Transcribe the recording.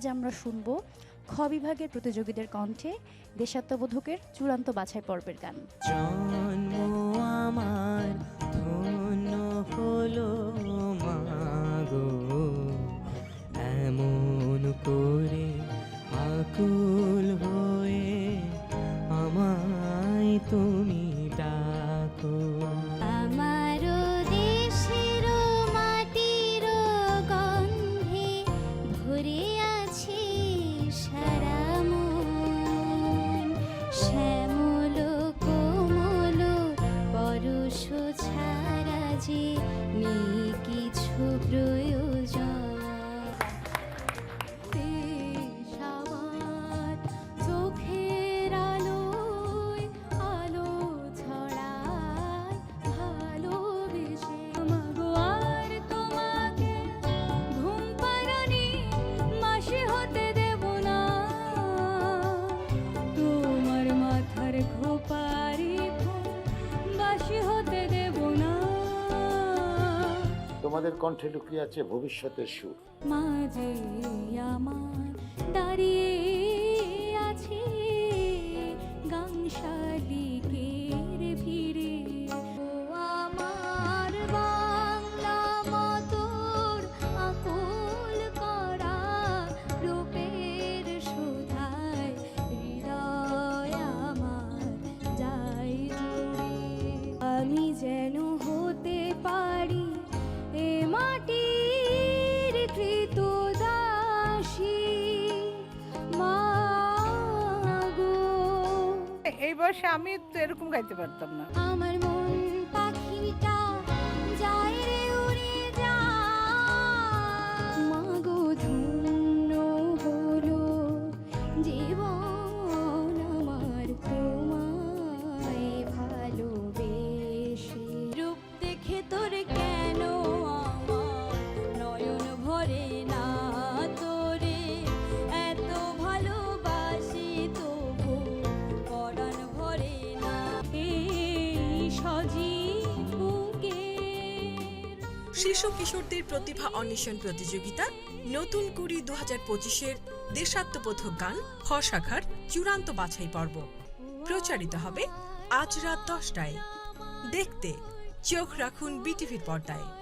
আজ আমরা শুনব খ বিভাগের প্রতিযোগীদের কণ্ঠে দেশাত্মবোধকের চূড়ান্ত বাছাই পর্বের গান। আমার হলো মাগো। এমন করে আকুল হয়ে আমায় তুমি ডাকো। through you. তোমাদের কণ্ঠে লুকিয়ে আছে ভবিষ্যতের সুর। মাঝে আমার দাঁড়িয়ে এই বয়সে আমি তো এরকম গাইতে পারতাম না। শিশু কিশোরদের প্রতিভা অন্বেষণ প্রতিযোগিতা, নতুন কুড়ি দু হাজার পঁচিশের দেশাত্মবোধক গান খ চূড়ান্ত বাছাই পর্ব। প্রচারিত হবে আজ রাত দশটায়। দেখতে চোখ রাখুন বিটিভির পর্দায়।